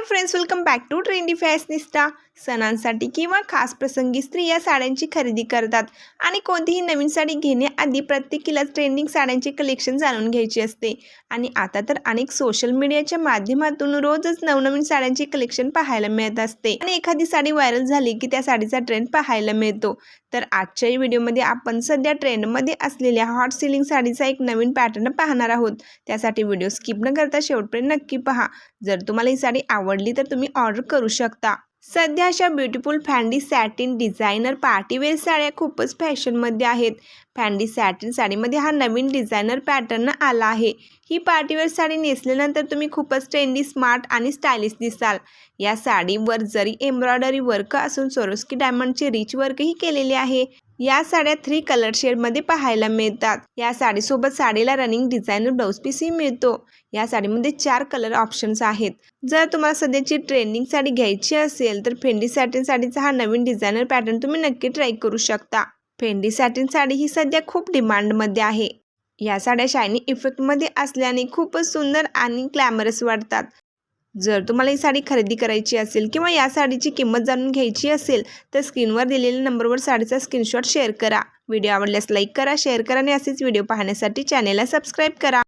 Hi friends welcome back to trendy fashionista सणांसाठी किंवा खास प्रसंगी स्त्रिया साड्यांची खरेदी करतात. आणि कोणतीही नवीन साडी घेण्याआधी प्रत्येकीला ट्रेंडिंग साड्यांचे कलेक्शन जाणून घ्यायचे असते. आणि आता तर अनेक सोशल मीडियाच्या माध्यमातून रोजच नवनवीन साड्यांचे कलेक्शन पाहायला मिळत असते. आणि एखादी साडी व्हायरल झाली की त्या साडीचा ट्रेंड पाहायला मिळतो. तर आजच्याही व्हिडिओमध्ये आपण सध्या ट्रेंडमध्ये असलेल्या हॉट सिलिंग साडीचा एक नवीन पॅटर्न पाहणार आहोत. त्यासाठी व्हिडिओ स्किप न करता शेवटपर्यंत नक्की पहा. जर तुम्हाला ही साडी आवड आवडली तर तुम्ही ऑर्डर करू शकता. सध्या अशा ब्युटिफुल फॅन्डी सॅटिन डिझायनर पार्टीवेअर साड्या खूपच फॅशनमध्ये आहेत. फॅन्डी सॅटिन साडीमध्ये हा नवीन डिझायनर पॅटर्न आला आहे. ही पार्टीवेअर साडी नेसल्यानंतर तुम्ही खूपच ट्रेंडी स्मार्ट आणि स्टायलिश दिसाल. या साडीवर जरी एम्ब्रॉयडरी वर्क असून सोरोस्की डायमंडचे रिच वर्कही केलेले आहे. या साड्या थ्री कलर शेडमध्ये पाहायला मिळतात. या साडीसोबत साडीला रनिंग डिझायनर ब्लाऊज पीसही मिळतो. या साडीमध्ये चार कलर ऑप्शन्स आहेत. जर तुम्हाला सध्याची ट्रेंडिंग साडी घ्यायची असेल तर फेंडी सॅटिन साडीचा हा नवीन डिझायनर पॅटर्न तुम्ही नक्की ट्राय करू शकता. फेंडी सॅटिन साडी ही सध्या खूप डिमांडमध्ये आहे. या साड्या शायनी इफेक्टमध्ये असल्याने खूपच सुंदर आणि ग्लॅमरस वाटतात. जर तुम्हाला ही साडी खरेदी करायची असेल किंवा या साडीची किंमत जाणून घ्यायची असेल तर स्क्रीनवर दिलेल्या नंबरवर साडीचा स्क्रीनशॉट शेअर करा. व्हिडिओ आवडल्यास लाईक करा शेअर करा आणि असेच व्हिडिओ पाहण्यासाठी चॅनेलला सबस्क्राईब करा.